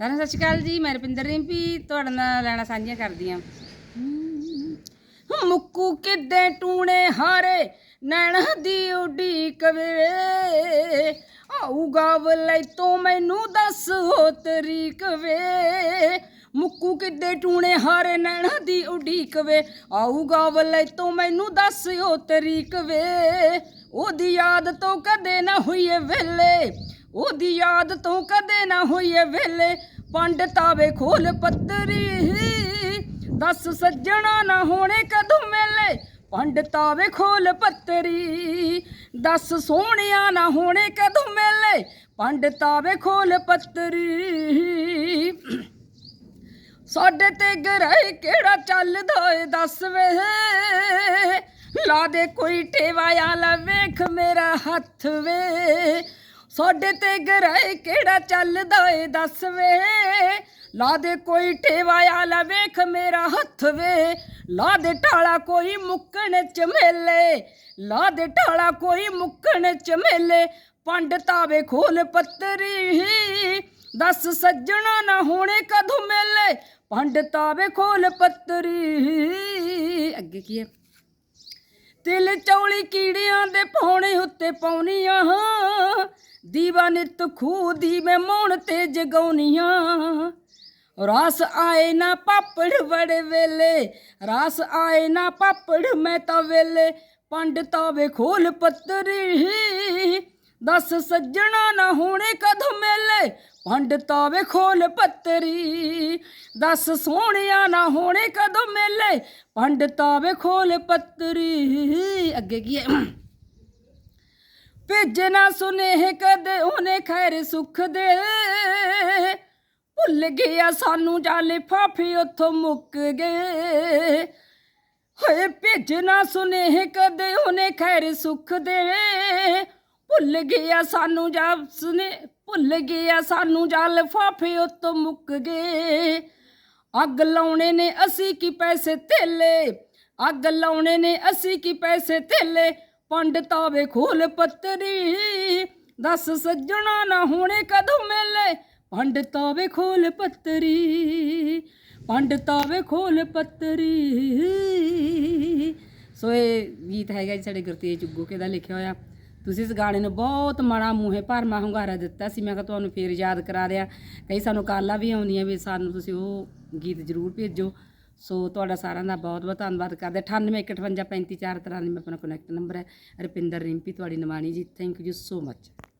ਸਾਰਿਆਂ ਨੂੰ ਸਤਿ ਸ਼੍ਰੀ ਅਕਾਲ ਜੀ, ਮੈਂ ਰੁਪਿੰਦਰ ਰਿੰਪੀ, ਤੁਹਾਡੇ ਨਾਲ ਲੈਣਾ ਸਾਂਝੀਆਂ ਕਰਦੀ ਹਾਂ। ਮੁੱਕੂ ਕਿੱਦੇ ਟੂਣੇ ਹਾਰੇ, ਨੈਣ ਦੀ ਉਡੀਕ ਵੇ ਆਊਗਾ ਵਲੇ ਤੋਂ ਮੈਨੂੰ ਦੱਸ ਹੋ ਤਰੀਕ ਵੇ। ਮੁੱਕੂ ਕਿੱਦੇ ਟੂਣੇ ਹਾਰੇ, ਨੈਣ ਦੀ ਉਡੀਕ ਵੇ। ਆਊਗਾ ਵਲੇ ਤੋਂ ਮੈਨੂੰ ਦੱਸ ਹੋ ਤਰੀਕ ਵੇ। ਉਹਦੀ ਯਾਦ ਤੋਂ ਕਦੇ ਨਾ ਹੋਈਏ ਵੇਲੇ। ਉਹਦੀ ਯਾਦ ਤੋਂ ਕਦੇ ਨਾ ਹੋਈਏ ਵੇਲੇ। ਪੰਡਤਾ ਵੇ ਖੋਲ ਪੱਤਰੀ ਦੱਸ ਸੱਜਣਾ ਨਾ ਹੋਣੇ ਕਦੋਂ ਮੇਲੇ। ਪੰਡਤਾ ਵੇ ਖੋਲ ਪੱਤਰੀ ਦੱਸ ਸੋਹਣਿਆ ਨਾ ਹੋਣੇ ਕਦੋਂ ਮੇਲੇ। ਪੰਡਤਾ ਵੇ ਖੋਲ ਪੱਤਰੀ ਸਾਡੇ ਤੇ ਗਰਾਏ ਕਿਹੜਾ ਚੱਲਦਾ ਏ, ਦੱਸ ਵੇ। ਲਾ ਦੇ ਕੋਈ ਟੇਵਾ ਆਲਾ ਵੇਖ ਮੇਰਾ ਹੱਥ ਵੇ। ਸਾਡੇ ਤੇ ਗਰਾਏ ਕਿਹੜਾ ਚੱਲਦਾ ਏ? ਦੱਸ ਵੇ। ਲਾ ਦੇ ਕੋਈ ਟੇਵਾਇਆ ਲਾ ਵੇਖ ਮੇਰਾ ਹੱਥ ਵੇ। ਲਾ ਦੇ ਢਾਲਾ ਕੋਈ ਮੁੱਕਣ ਚ ਮੇਲੇ। ਲਾ ਦੇ ਢਾਲਾ ਕੋਈ ਮੁੱਕਣ ਚ ਮੇਲੇ। ਪੰਡਤਾ ਵੇ ਖੋਲ ਪੱਤਰੀ। ਦੱਸ ਸੱਜਣਾ ਨਾ ਹੋਣੇ ਕਦੋਂ ਮੇਲੇ? ਪੰਡਤਾ ਵੇ ਖੋਲ ਪੱਤਰੀ। ਅੱਗੇ ਕੀ ਹੈ ਤਿਲ ਚੌਲੀ ਕੀੜਿਆਂ ਦੇ ਪੌਣੇ ਉੱਤੇ ਪਾਉਣੀਆਂ ਦੀਵਾ ਨਿਤ ਖੂਹ ਦੀ ਮੈਂ ਮੌਣ ਤੇ ਜਗਾਉਣੀਆਂ। ਰਾਸ ਆਏ ਨਾ ਪਾਪੜ ਵੜੇ ਵੇਲੇ, ਰਾਸ ਆਏ ਨਾ ਪਾਪੜ ਮੈਂ ਤਾਂ ਵੇਲੇ। ਪੰਡਤਾ ਵੇ ਖੋਲ ਪੱਤਰੀ, ਦੱਸ ਸੱਜਣਾ ਨਾ ਹੋਣੇ ਕਦੋਂ ਮੇਲੇ। ਪੰਡਤਾ ਵੇ ਖੋਲ ਪੱਤਰੀ, ਦਸ ਸੋਹਣਿਆ ਨਾ ਹੋਣੇ ਕਦੋਂ ਮੇਲੇ। ਪੰਡਤਾ ਵੇ ਖੋਲ ਪੱਤਰੀ, ਅੱਗੇ ਕੀ ਹੈ? ਭੇਜ ਨਾ ਸੁਨੇਹ ਕਦੇ, ਉਹਨੇ ਖੈਰ ਸੁਖ ਦੇ। ਭੁੱਲ ਗਿਆ ਸਾਨੂੰ ਜਾਂ ਲਿਫਾਫੇ, ਉੱਥੋਂ ਮੁੱਕ ਗਏ। ਹੋਏ ਭੇਜ ਨਾ ਸੁਨੇਹ ਕਦੇ, ਉਹਨੇ ਖੈਰ ਸੁਖ ਦੇ। ਭੁੱਲ ਗਿਆ ਸਾਨੂੰ ਜਾਂ ਸੁਨੇ, ਭੁੱਲ ਗਿਆ ਸਾਨੂੰ ਜਾਂ ਲਿਫਾਫੇ, ਉੱਥੋਂ ਮੁੱਕ ਗਏ। ਅੱਗ ਲਾਉਣੇ ਨੇ ਅਸੀਂ ਕੀ ਪੈਸੇ ਥੇਲੇ ਅੱਗ ਲਾਉਣੇ ਨੇ ਅਸੀਂ ਕੀ ਪੈਸੇ ਥੇਲੇ ਪੰਡਤਾ ਵੇ ਖੋਲ ਪੱਤਰੀ, ਦੱਸ ਸੱਜਣਾ ਨਾ ਹੋਣੇ ਕਦੋਂ ਮੇਲੇ? ਪੰਡਤਾ ਵੇ ਖੋਲ ਪੱਤਰੀ, ਪੰਡਤਾ ਵੇ ਖੋਲ ਪੱਤਰੀ। ਸੋ ਇਹ ਗੀਤ ਹੈਗਾ ਜੀ ਸਾਡੇ ਗੁਰਤੇਜ ਜੁੱਗੋਕੇ ਦਾ ਲਿਖਿਆ ਹੋਇਆ। ਤੁਸੀਂ ਇਸ ਗਾਣੇ ਨੂੰ ਬਹੁਤ ਮਾੜਾ ਮੂੰਹੇ ਭਰਮਾ ਹੁੰਗਾਰਾ ਦਿੱਤਾ ਸੀ। ਮੈਂ ਕਿਹਾ ਤੁਹਾਨੂੰ ਫੇਰ ਯਾਦ ਕਰਾ ਦਿਆ। ਕਈ ਸਾਨੂੰ ਕਾਲਾਂ ਵੀ ਆਉਂਦੀਆਂ ਵੀ ਸਾਨੂੰ ਤੁਸੀਂ ਉਹ ਗੀਤ ਜ਼ਰੂਰ ਭੇਜੋ। ਸੋ ਤੁਹਾਡਾ ਸਾਰਿਆਂ ਦਾ ਬਹੁਤ ਬਹੁਤ ਧੰਨਵਾਦ ਕਰਦੇ 9815535493 ਮੈਂ ਆਪਣਾ ਕਨੈਕਟ ਨੰਬਰ ਹੈ। ਰੁਪਿੰਦਰ ਰਿੰਪੀ, ਤੁਹਾਡੀ ਨਿਮਾਣੀ ਜੀ ਥੈਂਕ ਯੂ ਸੋ ਮੱਚ